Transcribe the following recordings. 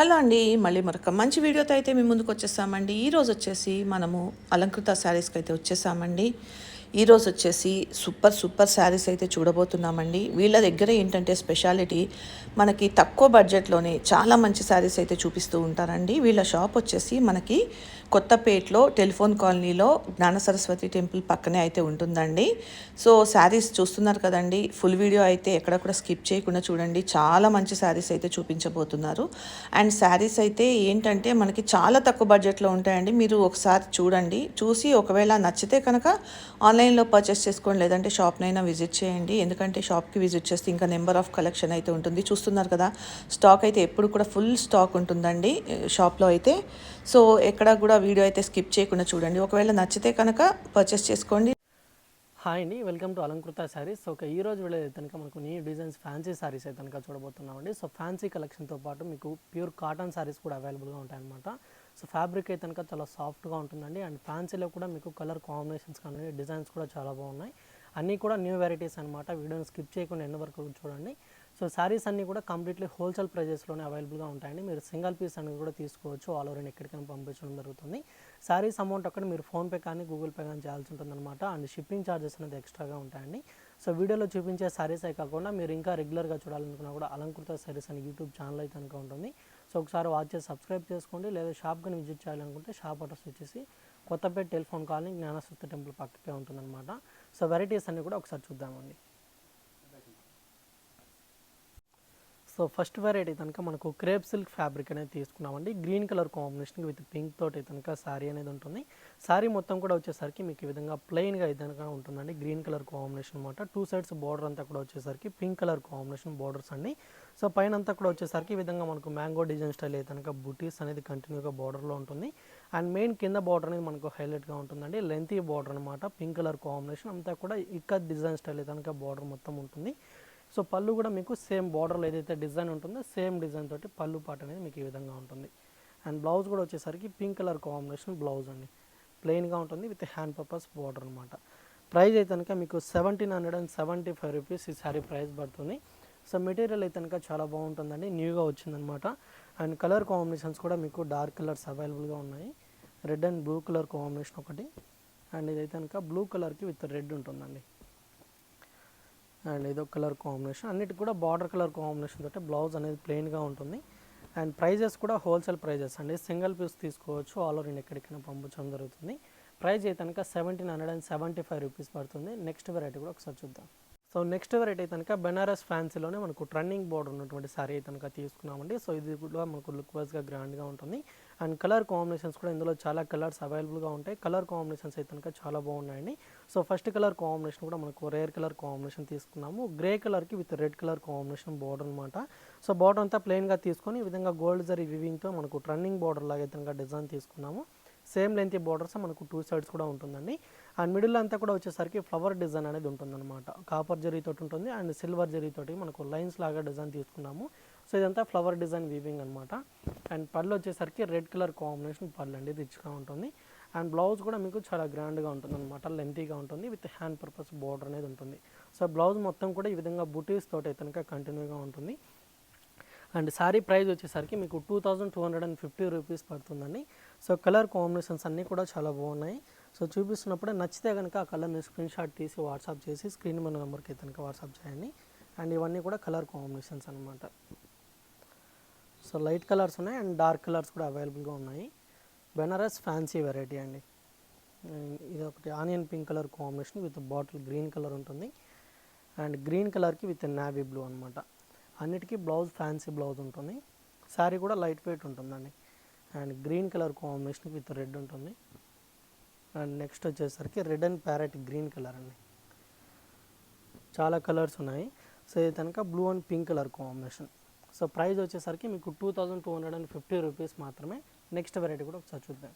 Hello అండి మళ్ళీ మరొక మంచి వీడియోతో అయితే మేము ముందుకు వచ్చేసామండి ఈరోజు వచ్చేసి మనము అలంకృత శారీస్కి అయితే వచ్చేసామండి. ఈరోజు వచ్చేసి సూపర్ సూపర్ శారీస్ అయితే చూడబోతున్నామండి. వీళ్ళ దగ్గర ఏంటంటే స్పెషాలిటీ మనకి తక్కువ బడ్జెట్లోనే చాలా మంచి శారీస్ అయితే చూపిస్తూ ఉంటారండి. వీళ్ళ షాప్ వచ్చేసి మనకి కొత్తపేటలో టెలిఫోన్ కాలనీలో జ్ఞాన సరస్వతి టెంపుల్ పక్కనే అయితే ఉంటుందండి. సో శారీస్ చూస్తున్నారు కదండి. ఫుల్ వీడియో అయితే ఎక్కడ కూడా స్కిప్ చేయకుండా చూడండి. చాలా మంచి శారీస్ అయితే చూపించబోతున్నారు. అండ్ శారీస్ అయితే ఏంటంటే మనకి చాలా తక్కువ బడ్జెట్లో ఉంటాయండి. మీరు ఒకసారి చూడండి. చూసి ఒకవేళ నచ్చితే కనుక ఆన్లైన్లో పర్చేస్ చేసుకోండి. లేదంటే షాప్నైనా విజిట్ చేయండి. ఎందుకంటే షాప్కి విజిట్ చేస్తే ఇంకా నెంబర్ ఆఫ్ కలెక్షన్ అయితే ఉంటుంది. చూస్తున్నారు కదా స్టాక్ అయితే ఎప్పుడు కూడా ఫుల్ స్టాక్ ఉంటుందండి షాప్లో అయితే. సో ఎక్కడ కూడా వీడియో అయితే స్కిప్ చేయకుండా చూడండి. ఒకవేళ నచ్చితే కనుక పర్చేస్ చేసుకోండి. హాయ్ అండి welcome to Alankrita Sarees so ఈ రోజు వెళ్ళేది కనుక మనకు న్యూ డిజైన్స్ ఫ్యాన్సీ శారీస్ అయితే కనుక చూడబోతున్నామండి సో ఫ్యాన్సీ కలెక్షన్తో పాటు మీకు ప్యూర్ కాటన్ శారీస్ కూడా అవైలబుల్గా ఉంటాయన్నమాట సో ఫ్యాబ్రిక్ అయితే కనుక చాలా సాఫ్ట్గా ఉంటుందండి. అండ్ ఫ్యాన్సీలో కూడా మీకు కలర్ కాంబినేషన్స్ కానీ డిజైన్స్ కూడా చాలా బాగున్నాయి. అన్నీ కూడా న్యూ వెరైటీస్ అనమాట వీడియోని స్కిప్ చేయకుండా ఎన్ని వరకు చూడండి. సో శారీస్ అన్నీ కూడా కంప్లీట్లీ హోల్సేల్ ప్రైజెస్లోనే అవైలబుల్గా ఉంటాయండి. మీరు సింగిల్ పీస్ అనేది కూడా తీసుకోవచ్చు. ఆల్ ఓవర్ ఎక్కడికైనా పంపించడం జరుగుతుంది. శారీస్ అమౌంట్ అక్కడ మీరు ఫోన్పే కానీ గూగుల్ పే కానీ చేయాల్సి ఉంటుందన్నమాట. అండ్ షిప్పింగ్ ఛార్జెస్ అనేది ఎక్స్ట్రాగా ఉంటాయండి. సో వీడియోలో చూపించే శారీస్ అయి కాకుండా మీరు ఇంకా రెగ్యులర్గా చూడాలనుకున్నా కూడా అలంకృత శారీస్ అని యూట్యూబ్ ఛానల్ అయితే కనుక ఉంటుంది. సో ఒకసారి వాచ్ చేసి సబ్స్క్రైబ్ చేసుకోండి. లేదా షాప్ కానీ విజిట్ చేయాలనుకుంటే షాప్ అడ్రస్ వచ్చేసి Kothapeta telephone colony Jnanasatya temple పక్కకే ఉంటుందన్నమాట. సో వెరైటీస్ అన్నీ కూడా ఒకసారి చూద్దామండి. సో ఫస్ట్ వెరైటీ కనుక మనకు క్రేప్ సిల్క్ ఫ్యాబ్రిక్ అనేది తీసుకున్నామండి. Green colour combination with pink తోటి కనుక శారీ అనేది ఉంటుంది. శారీ మొత్తం కూడా వచ్చేసరికి మీకు ఈ విధంగా ప్లెయిన్గా అయితే ఉంటుందండి. గ్రీన్ కలర్ కాంబినేషన్ అనమాట టూ సైడ్స్ బార్డర్ అంతా కూడా వచ్చేసరికి పింక్ కలర్ కాంబినేషన్ బార్డర్స్ అండి. సో పైన అంతా కూడా వచ్చేసరికి ఈ విధంగా మనకు మ్యాంగో డిజైన్ స్టైల్ అయితే కనుక బుటీస్ అనేది కంటిన్యూగా బార్డర్లో ఉంటుంది. అండ్ మెయిన్ కింద బార్డర్ అనేది మనకు హైలైట్గా ఉంటుందండి. లెంతీ బార్డర్ అనమాట పింక్ కలర్ కాంబినేషన్ అంతా కూడా ఇక్కడ డిజైన్ స్టైల్ అయితే కనుక బార్డర్ మొత్తం ఉంటుంది. సో పళ్ళు కూడా మీకు సేమ్ బార్డర్లో ఏదైతే డిజైన్ ఉంటుందో సేమ్ డిజైన్ తోటి పళ్ళు పాట అనేది మీకు ఈ విధంగా ఉంటుంది. అండ్ బ్లౌజ్ కూడా వచ్చేసరికి పింక్ కలర్ కాంబినేషన్ బ్లౌజ్ అండి. ప్లెయిన్గా ఉంటుంది విత్ హ్యాండ్ పర్పస్ బార్డర్ అనమాట ప్రైస్ అయితే కనుక మీకు seventeen hundred and seventy five rupees ఈ సారీ ప్రైస్ పడుతుంది. సో మెటీరియల్ అయితే కనుక చాలా బాగుంటుందండి. న్యూగా వచ్చిందనమాట అండ్ కలర్ కాంబినేషన్స్ కూడా మీకు డార్క్ కలర్స్ అవైలబుల్గా ఉన్నాయి. Red and blue colour combination ఒకటి. అండ్ ఇదైతే కనుక బ్లూ కలర్కి విత్ రెడ్ ఉంటుందండి. అండ్ ఇదో కలర్ కాంబినేషన్. అన్నిటి కూడా బార్డర్ కలర్ కాంబినేషన్ తోటి బ్లౌజ్ అనేది ప్లెయిన్గా ఉంటుంది. అండ్ ప్రైజెస్ కూడా హోల్సేల్ ప్రైజెస్ అండి. సింగిల్ పీస్ తీసుకోవచ్చు ఆల్ ఓవర్ ఇండియా ఎక్కడికైనా పంపించడం జరుగుతుంది. ప్రైస్ అయితే కనుక seventeen hundred and seventy five rupees పడుతుంది. నెక్స్ట్ వెరైటీ కూడా ఒకసారి చూద్దాం. సో నెక్స్ట్ వెరైటీ అయితే కనుక బెనారస్ ఫ్యాన్సీలోనే మనకు ట్రెండింగ్ బోర్డర్ ఉన్నటువంటి సారీ అయితే కనుక తీసుకున్నామండి. సో ఇది కూడా మనకు లుక్ వైజ్గా గ్రాండ్గా ఉంటుంది. అండ్ కలర్ కాంబినేషన్స్ కూడా ఇందులో చాలా కలర్స్ అవైలబుల్గా ఉంటాయి. కలర్ కాంబినేషన్స్ అయితే కనుక చాలా బాగున్నాయండి. సో ఫస్ట్ కలర్ కాంబినేషన్ కూడా మనకు రేర్ కలర్ కాంబినేషన్ తీసుకున్నాము. గ్రే కలర్కి with red colour combination border అనమాట సో బార్డర్ అంతా ప్లెయిన్గా తీసుకొని ఈ విధంగా గోల్డ్ జరీ వివింగ్తో మనకు రన్నింగ్ బార్డర్ లాగా అయితే కనుక డిజైన్ తీసుకున్నాము. సేమ్ లెంత్ బోర్డర్స్ మనకు టూ సైడ్స్ కూడా ఉంటుందండి. అండ్ మిడిల్ అంతా కూడా వచ్చేసరికి ఫ్లవర్ డిజైన్ అనేది ఉంటుందన్నమాట. కాపర్ జరీతో ఉంటుంది. అండ్ సిల్వర్ జరీతోటి మనకు లైన్స్ లాగా డిజైన్ తీసుకున్నాము. సో ఇదంతా ఫ్లవర్ డిజైన్ వీవింగ్ అనమాట అండ్ పళ్ళు వచ్చేసరికి రెడ్ కలర్ కాంబినేషన్ పళ్ళు అండి రిచ్గా ఉంటుంది. అండ్ బ్లౌజ్ కూడా మీకు చాలా గ్రాండ్గా ఉంటుంది అనమాట లెంతీగా ఉంటుంది విత్ హ్యాండ్ పర్పస్ బోర్డర్ అనేది ఉంటుంది. సో బ్లౌజ్ మొత్తం కూడా ఈ విధంగా బుటీస్ తోటి కనుక కంటిన్యూగా ఉంటుంది. అండ్ శారీ ప్రైస్ వచ్చేసరికి మీకు two thousand two hundred and fifty rupees పడుతుందండి. సో కలర్ కాంబినేషన్స్ అన్నీ కూడా చాలా బాగున్నాయి. సో చూపిస్తున్నప్పుడే నచ్చితే కనుక ఆ కలర్ని స్క్రీన్ షాట్ తీసి వాట్సాప్ చేసి స్క్రీన్ మన నెంబర్కి కనుక వాట్సాప్ చేయండి. అండ్ ఇవన్నీ కూడా కలర్ కాంబినేషన్స్ అనమాట సో లైట్ కలర్స్ ఉన్నాయి అండ్ డార్క్ కలర్స్ కూడా అవైలబుల్గా ఉన్నాయి. బెనారస్ ఫ్యాన్సీ వెరైటీ అండి. ఇది ఒకటి onion pink colour combination with bottle green colour ఉంటుంది. అండ్ గ్రీన్ కలర్కి విత్ నావీ బ్లూ అనమాట అన్నిటికీ బ్లౌజ్ ఫ్యాన్సీ బ్లౌజ్ ఉంటుంది. శారీ కూడా లైట్ వెయిట్ ఉంటుందండి. And green colour combination with red ఉంటుంది. అండ్ నెక్స్ట్ వచ్చేసరికి red and parrot green colour అండి. చాలా కలర్స్ ఉన్నాయి. సో ఇది కనుక blue and pink colour combination. So price వచ్చేసరికి మీకు two thousand two hundred and fifty rupees మాత్రమే నెక్స్ట్ వెరైటీ కూడా ఒకసారి చూద్దాం.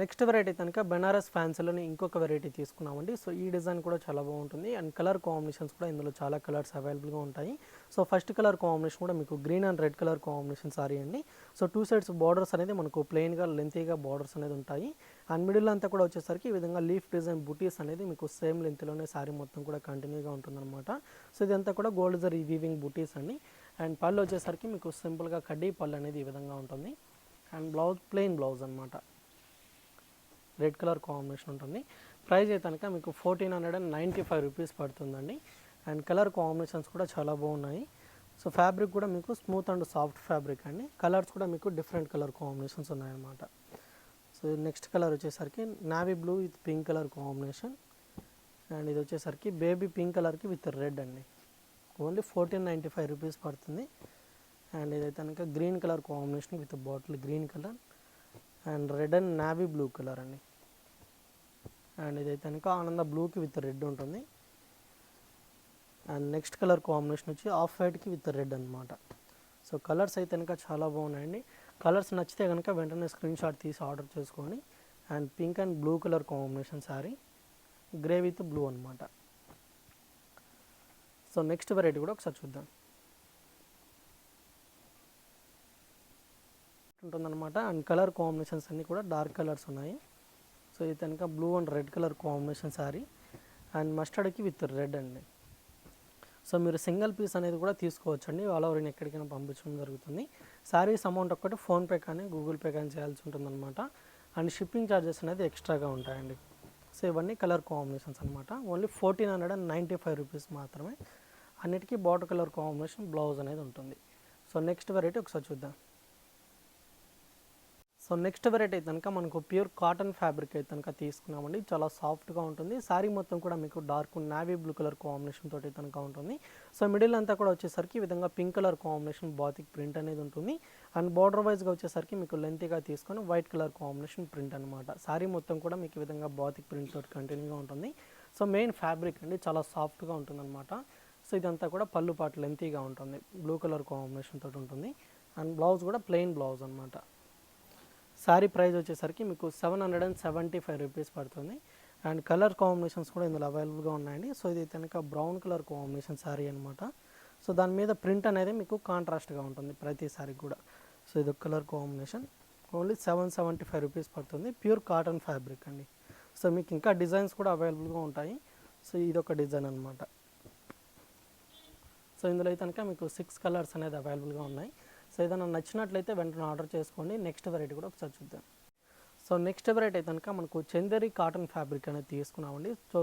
నెక్స్ట్ వెరైటీ కనుక బెనారస్ ఫ్యాన్సీలోని ఇంకొక వెరైటీ తీసుకున్నామండి. సో ఈ డిజైన్ కూడా చాలా బాగుంటుంది. అండ్ కలర్ కాంబినేషన్స్ కూడా ఇందులో చాలా కలర్స్ అవైలబుల్గా ఉంటాయి. సో ఫస్ట్ కలర్ కాంబినేషన్ కూడా మీకు green and red colour combination sari అండి. సో టూ సైడ్స్ బార్డర్స్ అనేది మనకు ప్లెయిన్గా లెంతీగా బార్డర్స్ అనేది ఉంటాయి. అండ్ మిడిల్ అంతా కూడా వచ్చేసరికి ఈ విధంగా లీఫ్ డిజైన్ బుటీస్ అనేది మీకు సేమ్ లెంత్లోనే సారీ మొత్తం కూడా కంటిన్యూగా ఉంటుందన్నమాట. సో ఇదంతా కూడా గోల్డ్ జరీ వీవింగ్ బుటీస్ అండి. అండ్ పళ్ళు వచ్చేసరికి మీకు సింపుల్గా కడ్డీ పళ్ళు అనేది ఈ విధంగా ఉంటుంది. అండ్ బ్లౌజ్ ప్లెయిన్ బ్లౌజ్ అనమాట రెడ్ కలర్ కాంబినేషన్ ఉంటుంది. ప్రైస్ అయితే కనుక మీకు fourteen hundred and ninety five rupees పడుతుందండి. అండ్ కలర్ కాంబినేషన్స్ కూడా చాలా బాగున్నాయి. సో ఫ్యాబ్రిక్ కూడా మీకు స్మూత్ అండ్ సాఫ్ట్ ఫ్యాబ్రిక్ అండి. కలర్స్ కూడా మీకు డిఫరెంట్ కలర్ కాంబినేషన్స్ ఉన్నాయన్నమాట. సో నెక్స్ట్ కలర్ వచ్చేసరికి navy blue with pink colour combination. And ఇది వచ్చేసరికి బేబీ పింక్ కలర్కి విత్ రెడ్ అండి. Only fourteen ninety five rupees పడుతుంది. అండ్ ఇదైతే కనుక green colour combination with bottle green colour. And red and navy blue colour అండి. And ఇదైతే కనుక ఆనంద బ్లూకి విత్ రెడ్ ఉంటుంది. అండ్ నెక్స్ట్ కలర్ కాంబినేషన్ వచ్చి ఆఫ్ వైట్కి విత్ రెడ్ అనమాట సో కలర్స్ అయితే కనుక చాలా బాగున్నాయండి. కలర్స్ నచ్చితే కనుక వెంటనే స్క్రీన్ షాట్ తీసి ఆర్డర్ చేసుకోండి and pink and blue colour combination sari grey with blue అనమాట సో నెక్స్ట్ వెరైటీ కూడా ఒకసారి చూద్దాం. ఉంటుందన్నమాట. అండ్ కలర్ కాంబినేషన్స్ అన్నీ కూడా డార్క్ కలర్స్ ఉన్నాయి. సో ఇది కనుక blue and red colour combination sari and మస్టర్డ్కి with red అండి. సో మీరు సింగిల్ పీస్ అనేది కూడా తీసుకోవచ్చండి. ఆల్ ఓవర్ ఎక్కడికైనా పంపించడం జరుగుతుంది. శారీస్ అమౌంట్ ఒక్కటి ఫోన్పే కానీ గూగుల్ పే కానీ చేయాల్సి ఉంటుందన్నమాట. అండ్ షిప్పింగ్ ఛార్జెస్ అనేది ఎక్స్ట్రాగా ఉంటాయండి. సో ఇవన్నీ కలర్ కాంబినేషన్స్ అనమాట only fourteen hundred and ninety five rupees మాత్రమే. అన్నిటికీ బాటర్ కలర్ కాంబినేషన్ బ్లౌజ్ అనేది ఉంటుంది. సో నెక్స్ట్ వెరైటీ ఒకసారి చూద్దాం. సో నెక్స్ట్ వెరైటీ అయితే కనుక మనకు ప్యూర్ కాటన్ ఫ్యాబ్రిక్ అయితే కనుక తీసుకున్నామండి. చాలా సాఫ్ట్గా ఉంటుంది. శారీ మొత్తం కూడా మీకు dark navy blue colour combination తోటి కనుక ఉంటుంది. సో మిడిల్ అంతా కూడా వచ్చేసరికి ఈ విధంగా pink colour combination batik print అనేది ఉంటుంది. అండ్ బార్డర్ వైజ్గా వచ్చేసరికి మీకు లెంతీగా తీసుకొని వైట్ కలర్ కాంబినేషన్ ప్రింట్ అనమాట శారీ మొత్తం కూడా మీకు ఈ విధంగా బాతిక్ ప్రింట్ తోటి కంటిన్యూగా ఉంటుంది. సో మెయిన్ ఫ్యాబ్రిక్ అండి. చాలా సాఫ్ట్గా ఉంటుందన్నమాట. సో ఇదంతా కూడా పళ్ళు పాటు లెంతీగా ఉంటుంది. బ్లూ కలర్ కాంబినేషన్ తోటి ఉంటుంది. అండ్ బ్లౌజ్ కూడా ప్లెయిన్ బ్లౌజ్ అనమాట శారీ ప్రైస్ వచ్చేసరికి మీకు seven hundred and seventy five rupees పడుతుంది. అండ్ కలర్ కాంబినేషన్స్ కూడా ఇందులో అవైలబుల్గా ఉన్నాయండి. సో ఇది కనుక బ్రౌన్ కలర్ కాంబినేషన్ శారీ అనమాట సో దాని మీద ప్రింట్ అనేది మీకు కాంట్రాస్ట్గా ఉంటుంది ప్రతి శారీ కూడా. సో ఇది colour combination. Only seven seventy five rupees పడుతుంది. ప్యూర్ కాటన్ ఫ్యాబ్రిక్ అండి. సో మీకు ఇంకా డిజైన్స్ కూడా అవైలబుల్గా ఉంటాయి. సో ఇది ఒక డిజైన్ అనమాట సో ఇందులో అయితే కనుక మీకు సిక్స్ కలర్స్ అనేది అవైలబుల్గా ఉన్నాయి. సో ఏదైనా నచ్చినట్లయితే వెంటనే ఆర్డర్ చేసుకోండి. నెక్స్ట్ వెరైటీ కూడా ఒకసారి చూద్దాం. సో నెక్స్ట్ వెరైటీ అయితే కనుక మనకు చందేరి కాటన్ ఫ్యాబ్రిక్ అనేది తీసుకున్నామండి. సో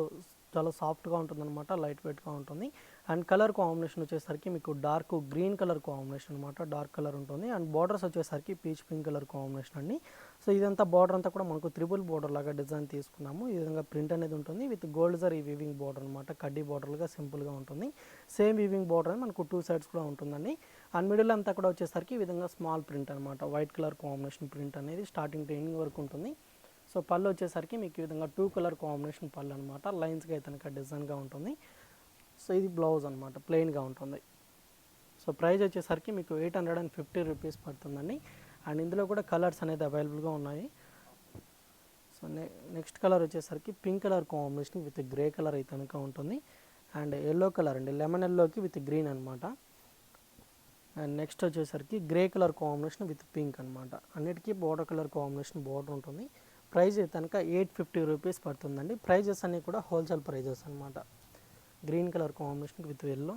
చాలా సాఫ్ట్గా ఉంటుందన్నమాట లైట్ వెయిట్గా ఉంటుంది. అండ్ కలర్ కాంబినేషన్ వచ్చేసరికి మీకు డార్క్ గ్రీన్ కలర్ కాంబినేషన్ అనమాట డార్క్ కలర్ ఉంటుంది. అండ్ బార్డర్స్ వచ్చేసరికి పీచ్ పింక్ కలర్ కాంబినేషన్ అండి. సో ఇదంతా బార్డర్ అంతా కూడా మనకు త్రిబుల్ బార్డర్ లాగా డిజైన్ తీసుకున్నాము. ఈ విధంగా ప్రింట్ అనేది ఉంటుంది with gold zari weaving border అనమాట కడ్డీ బార్డర్గా సింపుల్గా ఉంటుంది. సేమ్ వీవింగ్ బార్డర్ అనేది మనకు టూ సైడ్స్ కూడా ఉంటుందండి. అండ్ మిడిల్ అంతా కూడా వచ్చేసరికి ఈ విధంగా స్మాల్ ప్రింట్ అనమాట వైట్ కలర్ కాంబినేషన్ ప్రింట్ అనేది స్టార్టింగ్ ట్రైనింగ్ వరకు ఉంటుంది. సో పళ్ళు వచ్చేసరికి మీకు ఈ విధంగా టూ కలర్ కాంబినేషన్ పళ్ళు అనమాట లైన్స్గా అయితే కనుక డిజైన్గా ఉంటుంది. సో ఇది బ్లౌజ్ అనమాట ప్లెయిన్గా ఉంటుంది. సో ప్రైస్ వచ్చేసరికి మీకు eight hundred and fifty rupees పడుతుందండి. అండ్ ఇందులో కూడా కలర్స్ అనేది అవైలబుల్గా ఉన్నాయి. సో నె నెక్స్ట్ కలర్ వచ్చేసరికి pink colour combination with grey colour అయితే కనుక ఉంటుంది. అండ్ ఎల్లో కలర్ అండి లెమన్ ఎల్లోకి విత్ గ్రీన్ అనమాట అండ్ నెక్స్ట్ వచ్చేసరికి grey colour combination with pink అనమాట అన్నిటికీ బోర్డర్ కలర్ కాంబినేషన్ బోర్డర్ ఉంటుంది. ప్రైస్ కనుక ఎయిట్ ఫిఫ్టీ రూపీస్ పడుతుందండి. ప్రైజెస్ అన్నీ కూడా హోల్సేల్ ప్రైజెస్ అనమాట గ్రీన్ కలర్ కాంబినేషన్కి with yellow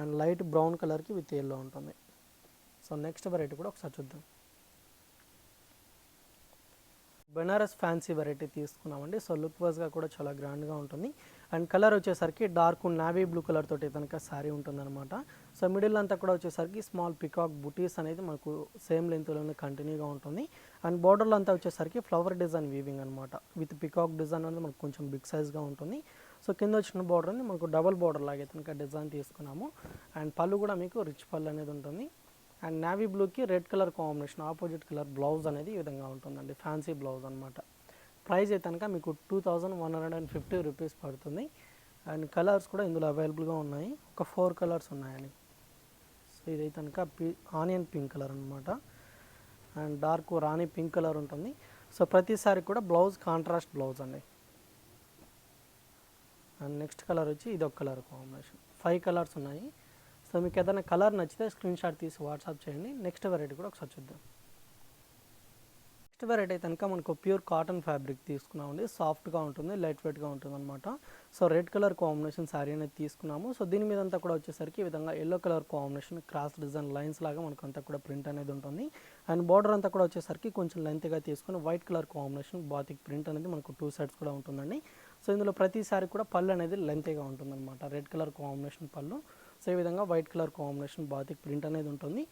and light brown కలర్కి విత్ ఎల్లో ఉంటుంది. సో నెక్స్ట్ వెరైటీ కూడా ఒకసారి చూద్దాం. బెనారస్ ఫ్యాన్సీ వెరైటీ తీసుకున్నామండి. సో లుక్ వైజ్గా కూడా చాలా గ్రాండ్గా ఉంటుంది. అండ్ కలర్ వచ్చేసరికి డార్క్ నావీ బ్లూ కలర్ తోటి కనుక శారీ ఉంటుందన్నమాట. సో మిడిల్ అంతా కూడా వచ్చేసరికి స్మాల్ పికాక్ బుటీస్ అనేది మనకు సేమ్ లెంత్లోనే కంటిన్యూగా ఉంటుంది. అండ్ బార్డర్లో అంతా వచ్చేసరికి ఫ్లవర్ డిజైన్ వీవింగ్ అనమాట విత్ పికాక్ డిజైన్ అనేది మనకు కొంచెం బిగ్ సైజ్గా ఉంటుంది. సో కింద వచ్చిన బార్డర్ అనేది మనకు డబల్ బార్డర్ లాగే కనుక డిజైన్ తీసుకున్నాము. అండ్ పళ్ళు కూడా మీకు రిచ్ పళ్ళు అనేది ఉంటుంది. అండ్ నావీ బ్లూకి red colour combination opposite colour blouse అనేది ఈ విధంగా ఉంటుందండి. ఫ్యాన్సీ బ్లౌజ్ అనమాట ప్రైస్ అయితే కనుక మీకు two thousand one hundred and fifty rupees పడుతుంది. అండ్ కలర్స్ కూడా ఇందులో అవైలబుల్గా ఉన్నాయి. ఒక ఫోర్ కలర్స్ ఉన్నాయండి. సో ఇదైతే కనుక పి ఆనియన్ పింక్ కలర్ అనమాట and dark rani pink colour ఉంటుంది. సో ప్రతిసారి కూడా బ్లౌజ్ కాంట్రాస్ట్ బ్లౌజ్ అండి. అండ్ నెక్స్ట్ కలర్ వచ్చి ఇది ఒక కలర్ కాంబినేషన్. ఫైవ్ కలర్స్ ఉన్నాయి. సో మీకు ఏదైనా కలర్ నచ్చితే స్క్రీన్ షాట్ తీసి వాట్సాప్ చేయండి. నెక్స్ట్ వెరైటీ కూడా ఒకసారి చూద్దాం. నెక్స్ట్ వెరైటీ కనుక మనకు ప్యూర్ కాటన్ ఫ్యాబ్రిక్ తీసుకున్నామండి సాఫ్ట్గా ఉంటుంది లైట్ వెయిట్గా ఉంటుంది అనమాట so red colour combination sari అనేది తీసుకున్నాము. సో దీని మీద అంతా కూడా వచ్చేసరికి ఈ విధంగా yellow colour combination cross design lines లాగా మనకు అంతా కూడా ప్రింట్ అనేది ఉంటుంది. అండ్ బార్డర్ అంతా కూడా వచ్చేసరికి కొంచెం లెంత్గా తీసుకుని white colour combination batik print అనేది మనకు టూ సైడ్స్ కూడా ఉంటుందండి. సో ఇందులో ప్రతిసారి కూడా పళ్ళు అనేది లెంతీగా ఉంటుందన్నమాట. Red colour combination pallu. So ఈ విధంగా white colour combination batik print అనేది ఉంటుంది.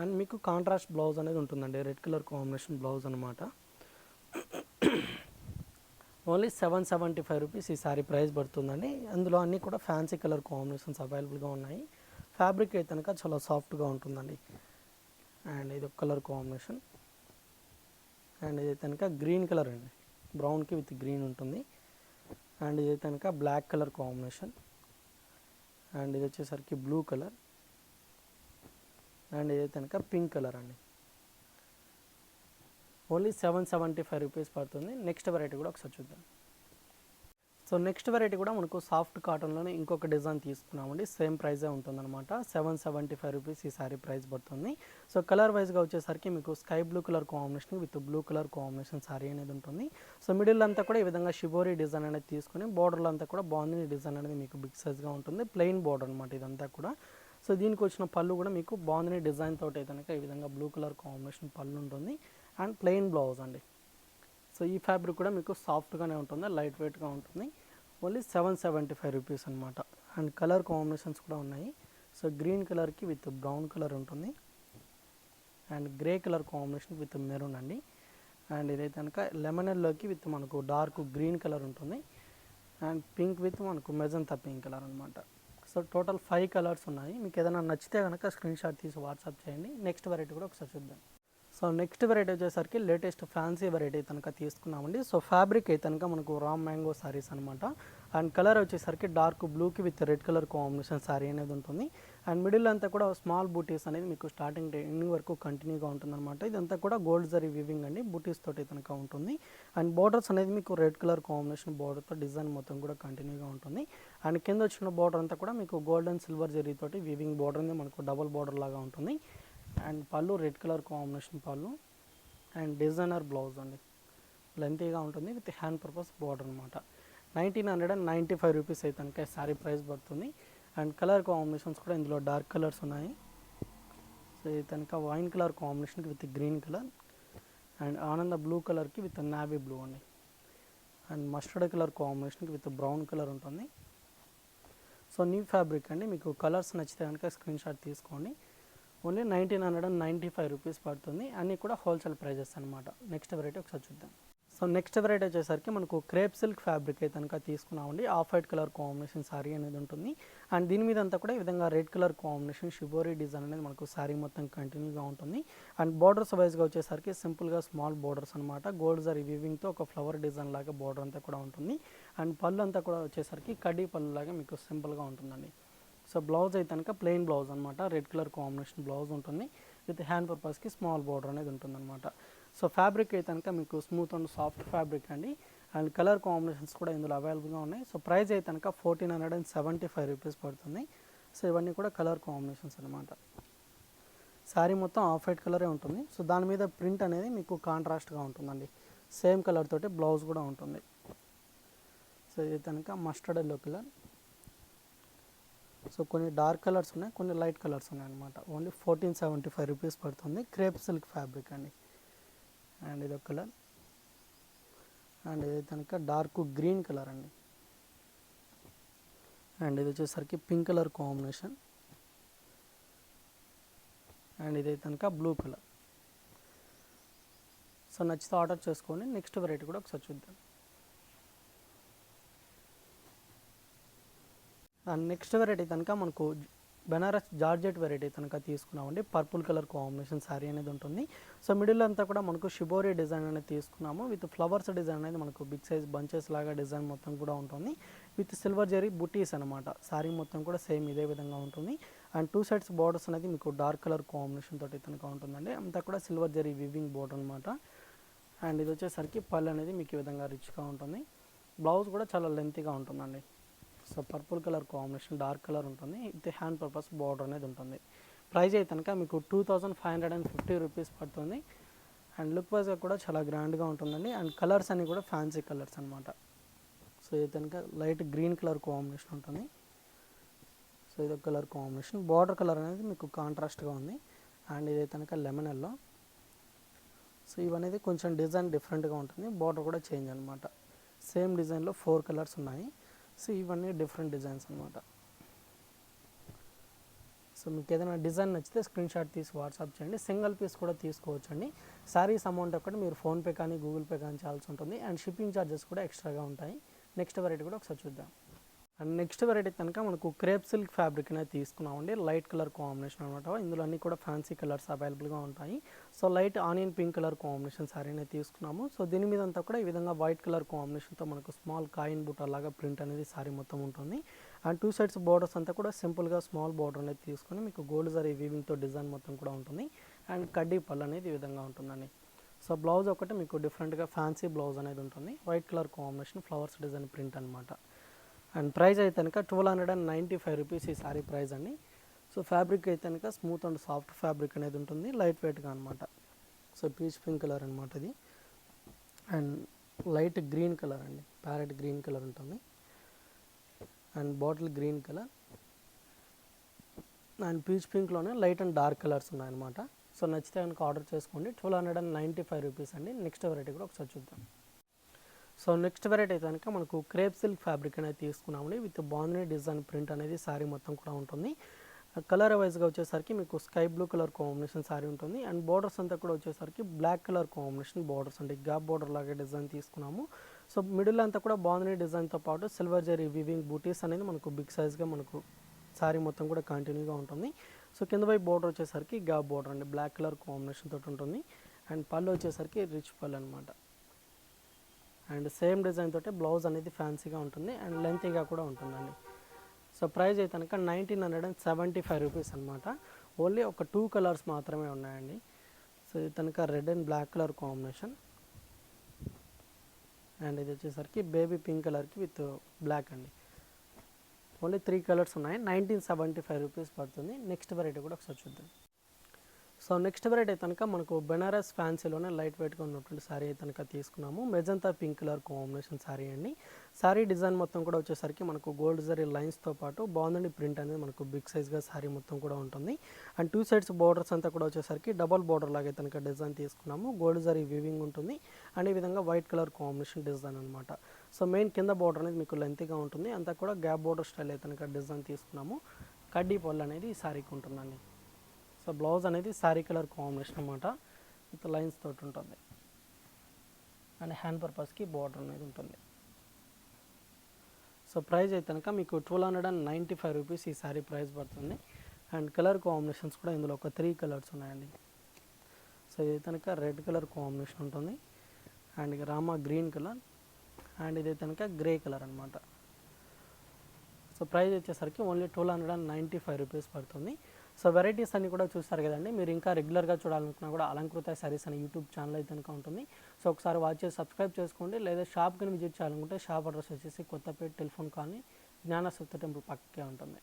అండ్ మీకు కాంట్రాస్ట్ బ్లౌజ్ అనేది ఉంటుందండి. రెడ్ కలర్ కాంబినేషన్ బ్లౌజ్ అనమాట only seven seventy five rupees ఈ సారీ ప్రైస్ పడుతుందండి. అందులో అన్నీ కూడా ఫ్యాన్సీ కలర్ కాంబినేషన్స్ అవైలబుల్గా ఉన్నాయి. ఫ్యాబ్రిక్ అయితే కనుక చాలా సాఫ్ట్గా ఉంటుందండి. అండ్ ఇది ఒక కలర్ కాంబినేషన్ అండ్ ఇది కనుక గ్రీన్ కలర్ అండి. బ్రౌన్కి విత్ గ్రీన్ ఉంటుంది. అండ్ ఇది కనుక బ్లాక్ కలర్ కాంబినేషన్ అండ్ ఇది వచ్చేసరికి బ్లూ కలర్ అండ్ ఇది కనుక పింక్ కలర్ అండి. Only seven seventy five rupees పడుతుంది. నెక్స్ట్ వెరైటీ కూడా ఒకసారి చూద్దాం. సో నెక్స్ట్ వెరైటీ కూడా మనకు సాఫ్ట్ కాటన్లోనే ఇంకొక డిజైన్ తీసుకున్నామండి. సేమ్ ప్రైజే ఉంటుందన్నమాట. సెవెన్ సెవెంటీ ఫైవ్ రూపీస్ ఈ సారీ ప్రైస్ పడుతుంది. సో కలర్ వైజ్గా వచ్చేసరికి మీకు sky blue colour combination with blue colour combination sari అనేది ఉంటుంది. సో మిడిల్ అంతా కూడా ఈ విధంగా షిబోరీ డిజైన్ అనేది తీసుకుని బార్డర్లు అంతా కూడా బాగుంది. డిజైన్ అనేది మీకు బిగ్ సైజ్గా ఉంటుంది. ప్లెయిన్ బార్డర్ అనమాట ఇదంతా కూడా. సో దీనికి వచ్చిన పళ్ళు కూడా మీకు బాగుంది డిజైన్ తోటి అయితే కనుక ఈ విధంగా బ్లూ కలర్ కాంబినేషన్ పళ్ళు ఉంటుంది. అండ్ ప్లెయిన్ బ్లౌజ్ అండి. సో ఈ ఫ్యాబ్రిక్ కూడా మీకు సాఫ్ట్గానే ఉంటుంది లైట్ వెయిట్గా ఉంటుంది. Only seven seventy five rupees అనమాట అండ్ కలర్ కాంబినేషన్స్ కూడా ఉన్నాయి. సో గ్రీన్ కలర్కి విత్ బ్రౌన్ కలర్ ఉంటుంది. And grey colour combination with maroon అండి. అండ్ ఇదైతే కనుక లెమన్ ఎల్లోకి విత్ మనకు డార్క్ గ్రీన్ కలర్ ఉంటుంది. అండ్ పింక్ విత్ మనకు మెజంతా పింక్ కలర్ అనమాట సో టోటల్ ఫైవ్ కలర్స్ ఉన్నాయి. మీకు ఏదైనా నచ్చితే కనుక స్క్రీన్ షాట్ తీసి వాట్సాప్ చేయండి. నెక్స్ట్ వెరైటీ కూడా ఒకసారి చూద్దాం. సో నెక్స్ట్ వెరైటీ వచ్చేసరికి లేటెస్ట్ ఫ్యాన్సీ వెరైటీ కనుక తీసుకున్నామండి. సో ఫ్యాబ్రిక్ అయితే కనుక మనకు రామ్ మ్యాంగో సారీస్ అనమాట అండ్ కలర్ వచ్చేసరికి డార్క్ బ్లూకి with red colour combination sari అనేది ఉంటుంది. అండ్ మిడిల్ అంతా కూడా స్మాల్ బూటీస్ అనేది మీకు స్టార్టింగ్ ఎండింగ్ వరకు కంటిన్యూగా ఉంటుందన్నమాట. ఇదంతా కూడా గోల్డ్ జరీ వివింగ్ అండి. బూటీస్ తోటి కనుక ఉంటుంది. అండ్ బార్డర్స్ అనేది మీకు రెడ్ కలర్ కాంబినేషన్ బార్డర్తో డిజైన్ మొత్తం కూడా కంటిన్యూగా ఉంటుంది. అండ్ కింద వచ్చిన బార్డర్ అంతా కూడా మీకు గోల్డ్ అండ్ సిల్వర్ జరీ తోటి వివింగ్ బార్డర్ అనేది మనకు డబల్ బార్డర్ లాగా ఉంటుంది. And pallu red colour combination pallu. And designer blouse అండి. లెంతీగా ఉంటుంది విత్ హ్యాండ్ పర్పస్ బార్డర్ అనమాట nineteen hundred and ninety five rupees అయితే కనుక శారీ ప్రైస్ పడుతుంది. అండ్ కలర్ కాంబినేషన్స్ కూడా ఇందులో డార్క్ కలర్స్ ఉన్నాయి. సో ఇది కనుక వైన్ కలర్ కాంబినేషన్కి విత్ గ్రీన్ కలర్ అండ్ ఆనంద బ్లూ కలర్కి విత్ నావీ బ్లూ అండి. అండ్ మస్టర్డ్ కలర్ కాంబినేషన్కి విత్ బ్రౌన్ కలర్ ఉంటుంది. సో న్యూ ఫ్యాబ్రిక్ అండి. మీకు కలర్స్ నచ్చితే కనుక స్క్రీన్ షాట్ తీసుకోండి. Only nineteen hundred and ninety five rupees పడుతుంది. అన్నీ కూడా హోల్సేల్ ప్రైజెస్ అనమాట నెక్స్ట్ వెరైటీ ఒకసారి చూద్దాం. సో నెక్స్ట్ వెరైటీ వచ్చేసరికి మనకు క్రేప్ సిల్క్ ఫ్యాబ్రిక్ అయితే కనుక తీసుకున్నామండి. Off white colour combination sari అనేది ఉంటుంది. అండ్ దీని మీద అంతా కూడా ఈ విధంగా red colour combination shibori design అనేది మనకు శారీ మొత్తం కంటిన్యూగా ఉంటుంది. అండ్ బార్డర్స్ వైజ్గా వచ్చేసరికి సింపుల్గా స్మాల్ బార్డర్స్ అనమాట గోల్డ్ జరీ వివింగ్తో ఒక ఫ్లవర్ డిజైన్ లాగా బార్డర్ అంతా కూడా ఉంటుంది. అండ్ పళ్ళు అంతా కూడా వచ్చేసరికి కడ్డీ పళ్ళు లాగా మీకు సింపుల్గా ఉంటుందండి. సో బ్లౌజ్ అయితే కనుక ప్లెయిన్ బ్లౌజ్ అనమాట రెడ్ కలర్ కాంబినేషన్ బ్లౌజ్ ఉంటుంది. విత్ హ్యాండ్ పర్పస్కి స్మాల్ బార్డర్ అనేది ఉంటుంది అనమాట సో ఫ్యాబ్రిక్ అయితే కనుక మీకు స్మూత్ అండ్ సాఫ్ట్ ఫ్యాబ్రిక్ అండి. అండ్ కలర్ కాంబినేషన్స్ కూడా ఇందులో అవైలబుల్గా ఉన్నాయి. సో ప్రైస్ అయితే కనుక fourteen hundred and seventy five rupees పడుతుంది. సో ఇవన్నీ కూడా కలర్ కాంబినేషన్స్ అనమాట శారీ మొత్తం ఆఫ్ వైట్ కలరే ఉంటుంది. సో దాని మీద ప్రింట్ అనేది మీకు కాంట్రాస్ట్గా ఉంటుందండి. సేమ్ కలర్ తోటి బ్లౌజ్ కూడా ఉంటుంది. సో ఇది కనుక మస్టర్డ్ ఎల్లో కలర్. సో కొన్ని డార్క్ కలర్స్ ఉన్నాయి కొన్ని లైట్ కలర్స్ ఉన్నాయి అనమాట only fourteen seventy five rupees పడుతుంది. క్రేప్ సిల్క్ ఫ్యాబ్రిక్ అండి. అండ్ ఇది ఒక కలర్. అండ్ ఇది కనుక డార్క్ గ్రీన్ కలర్ అండి. అండ్ ఇది వచ్చేసరికి పింక్ కలర్ కాంబినేషన్. అండ్ ఇది కనుక బ్లూ కలర్. సో నచ్చితే ఆర్డర్ చేసుకొని నెక్స్ట్ వెరైటీ కూడా ఒకసారి చూద్దాం. అండ్ నెక్స్ట్ వెరైటీ కనుక మనకు బెనారస్ జార్జెట్ వెరైటీ కనుక తీసుకున్నామండి. పర్పుల్ కలర్ కాంబినేషన్ శారీ అనేది ఉంటుంది. సో మిడిల్ అంతా కూడా మనకు షిబోరి డిజైన్ అనేది తీసుకున్నాము. విత్ ఫ్లవర్స్ డిజైన్ అనేది మనకు బిగ్ సైజ్ బంచెస్ లాగా డిజైన్ మొత్తం కూడా ఉంటుంది. విత్ సిల్వర్ జరీ బుటీస్ అనమాట శారీ మొత్తం కూడా సేమ్ ఇదే విధంగా ఉంటుంది. అండ్ టూ సైడ్స్ బార్డర్స్ అనేది మీకు డార్క్ కలర్ కాంబినేషన్ తోటి కనుక ఉంటుందండి. అంతా కూడా సిల్వర్ జరీ వివింగ్ బోర్డర్ అనమాట అండ్ ఇది వచ్చేసరికి పళ్ళు అనేది మీకు ఈ విధంగా రిచ్గా ఉంటుంది. బ్లౌజ్ కూడా చాలా లెంతీగా ఉంటుందండి. So purple colour combination dark colour ఉంటుంది. ఇది హ్యాండ్ పర్పస్ బార్డర్ అనేది ఉంటుంది. ప్రైస్ అయితే కనుక మీకు two thousand five hundred and fifty rupees పడుతుంది. అండ్ లుక్ వైజ్గా కూడా చాలా గ్రాండ్గా ఉంటుందండి. అండ్ కలర్స్ అన్నీ కూడా ఫ్యాన్సీ కలర్స్ అనమాట సో ఇది కనుక లైట్ గ్రీన్ కలర్ కాంబినేషన్ ఉంటుంది. సో ఇది కలర్ కాంబినేషన్. బార్డర్ కలర్ అనేది మీకు కాంట్రాస్ట్గా ఉంది. అండ్ ఇది కనుక లెమన్ ఎల్లో. సో ఇవనేది కొంచెం డిజైన్ డిఫరెంట్గా ఉంటుంది. బార్డర్ కూడా చేంజ్ అనమాట సేమ్ డిజైన్లో ఫోర్ కలర్స్ ఉన్నాయి. సో ఇవన్నీ డిఫరెంట్ డిజైన్స్ అనమాట సో మీకు ఏదైనా డిజైన్ నచ్చితే స్క్రీన్ షాట్ తీసి వాట్సాప్ చేయండి. సింగిల్ పీస్ కూడా తీసుకోవచ్చు అండి అమౌంట్ ఒకటి మీరు ఫోన్పే కానీ గూగుల్ పే కానీ చేయాల్సి ఉంటుంది. అండ్ షిప్పింగ్ ఛార్జెస్ కూడా ఎక్స్ట్రాగా ఉంటాయి. నెక్స్ట్ వెరైటీ కూడా ఒకసారి చూద్దాం. అండ్ నెక్స్ట్ వెరైటీ కనుక మనకు క్రేప్ సిల్క్ ఫ్యాబ్రిక్ అనేది తీసుకున్నామండి. లైట్ కలర్ కాంబినేషన్ అనమాట ఇందులో అన్ని కూడా ఫ్యాన్సీ కలర్స్ అవైలబుల్గా ఉంటాయి. So light onion pink colour combination sari అనేది తీసుకున్నాము. సో దీని మీద అంతా కూడా ఈ విధంగా వైట్ కలర్ కాంబినేషన్తో మనకు స్మాల్ కాయిన్ బుట్ట లాగా ప్రింట్ అనేది సారీ మొత్తం ఉంటుంది. అండ్ టూ సైడ్స్ బార్డర్స్ అంతా కూడా సింపుల్గా స్మాల్ బార్డర్ అనేది తీసుకొని మీకు గోల్డ్ జరీ వీవింగ్తో డిజైన్ మొత్తం కూడా ఉంటుంది. అండ్ కడ్డీ పళ్ళు అనేది ఈ విధంగా ఉంటుందండి. సో బ్లౌజ్ ఒకటి మీకు డిఫరెంట్గా ఫ్యాన్సీ బ్లౌజ్ అనేది ఉంటుంది. White colour combination flowers design print అనమాట అండ్ ప్రైస్ అయితే కనుక twelve hundred and ninety five rupees ఈ సారీ ప్రైస్ అండి. సో ఫ్యాబ్రిక్ అయితే కనుక స్మూత్ అండ్ సాఫ్ట్ ఫ్యాబ్రిక్ అనేది ఉంటుంది. లైట్ వెయిట్గా అనమాట సో పీచ్ పింక్ కలర్ అనమాట ఇది. అండ్ లైట్ గ్రీన్ కలర్ అండి. ప్యారెట్ గ్రీన్ కలర్ ఉంటుంది. And bottle green colour. And peach పింక్లోనే light and dark colours ఉన్నాయన్నమాట. సో నచ్చితే కనుక ఆర్డర్ చేసుకోండి. Twelve hundred and ninety five rupees అండి. నెక్స్ట్ వెరైటీ కూడా ఒకసారి చూద్దాం. సో నెక్స్ట్ వెరైటీ అయితే కనుక మనకు క్రేప్ సిల్క్ ఫ్యాబ్రిక్ అనేది తీసుకున్నామండి. విత్ బాందినీ డిజైన్ ప్రింట్ అనేది శారీ మొత్తం కూడా ఉంటుంది. కలర్ వైజ్గా వచ్చేసరికి మీకు sky blue colour combination sari ఉంటుంది. అండ్ బార్డర్స్ అంతా కూడా వచ్చేసరికి బ్లాక్ కలర్ కాంబినేషన్ బార్డర్స్ అంటే గ్యాప్ బార్డర్ లాగే డిజైన్ తీసుకున్నాము. సో మిడిల్ అంతా కూడా బాందినీ డిజైన్తో పాటు సిల్వర్ జరీ వివింగ్ బూటీస్ అనేది మనకు బిగ్ సైజ్గా మనకు శారీ మొత్తం కూడా కంటిన్యూగా ఉంటుంది. సో కింద వైపు బార్డర్ వచ్చేసరికి గ్యాప్ బార్డర్ అండి. బ్లాక్ కలర్ కాంబినేషన్ తోటి ఉంటుంది. అండ్ పళ్ళు వచ్చేసరికి రిచ్ పళ్ళు అనమాట అండ్ సేమ్ డిజైన్ తోటి బ్లౌజ్ అనేది ఫ్యాన్సీగా ఉంటుంది అండ్ లెంతీగా కూడా ఉంటుందండి. సో ప్రైస్ అయితే కనుక nineteen hundred and seventy five rupees అనమాట ఓన్లీ ఒక టూ కలర్స్ మాత్రమే ఉన్నాయండి. సో ఇది కనుక red and black colour combination. And ఇది వచ్చేసరికి బేబీ పింక్ కలర్కి విత్ బ్లాక్ అండి. ఓన్లీ త్రీ కలర్స్ ఉన్నాయి. నైన్టీన్ సెవెంటీ ఫైవ్ రూపీస్ పడుతుంది. నెక్స్ట్ వెరైటీ కూడా ఒకసారి చూద్దాం. సో నెక్స్ట్ వెరైటీ అయితే కనుక మనకు బెనారస్ ఫ్యాన్సీలోనే లైట్ వెయిట్గా ఉన్నటువంటి శారీ అయితే కనుక తీసుకున్నాము. Magenta pink colour combination sari అండి. శారీ డిజైన్ మొత్తం కూడా వచ్చేసరికి మనకు గోల్డ్ జరీ లైన్స్తో పాటు బాగుందండి ప్రింట్ అనేది మనకు బిగ్ సైజ్గా శారీ మొత్తం కూడా ఉంటుంది. అండ్ టూ సైడ్స్ బార్డర్స్ అంతా కూడా వచ్చేసరికి డబల్ బార్డర్ లాగా కనుక డిజైన్ తీసుకున్నాము. గోల్డ్ జరీ వివింగ్ ఉంటుంది. అండ్ ఈ విధంగా వైట్ కలర్ కాంబినేషన్ డిజైన్ అనమాట సో మెయిన్ కింద బార్డర్ అనేది మీకు లెంత్గా ఉంటుంది. అంతా కూడా గ్యాప్ బార్డర్ స్టైల్ అయితే కనుక డిజైన్ తీసుకున్నాము. కడ్డీ పళ్ళు అనేది ఈ శారీకి ఉంటుందండి. సో బ్లౌజ్ అనేది శారీ కలర్ కాంబినేషన్ అనమాట విత్ లైన్స్ తోటి ఉంటుంది. అండ్ హ్యాండ్ పర్పస్కి బార్డర్ అనేది ఉంటుంది. సో ప్రైస్ అయితే కనుక మీకు twelve hundred and ninety five rupees ఈ శారీ ప్రైస్ పడుతుంది. అండ్ కలర్ కాంబినేషన్స్ కూడా ఇందులో ఒక త్రీ కలర్స్ ఉన్నాయండి. సో ఇది కనుక రెడ్ కలర్ కాంబినేషన్ ఉంటుంది. And Rama green colour. And ఇది కనుక గ్రే కలర్ అనమాట సో ప్రైస్ వచ్చేసరికి only twelve hundred and ninety five rupees పడుతుంది. సో వెరైటీస్ అన్నీ కూడా చూస్తారు కదండి. మీరు ఇంకా రెగ్యులర్గా చూడాలనుకున్నా కూడా అలంకృత సారీస్ అనే యూట్యూబ్ ఛానల్ అయితే కనుక ఉంటుంది. సో ఒకసారి వాచ్ చేసి సబ్స్క్రైబ్ చేసుకోండి. లేదా షాప్ కానీ విజిట్ చేయాలనుకుంటే షాప్ అడ్రస్ వచ్చేసి Kothapeta telephone colony Gnanasatya temple పక్కకే ఉంటుంది.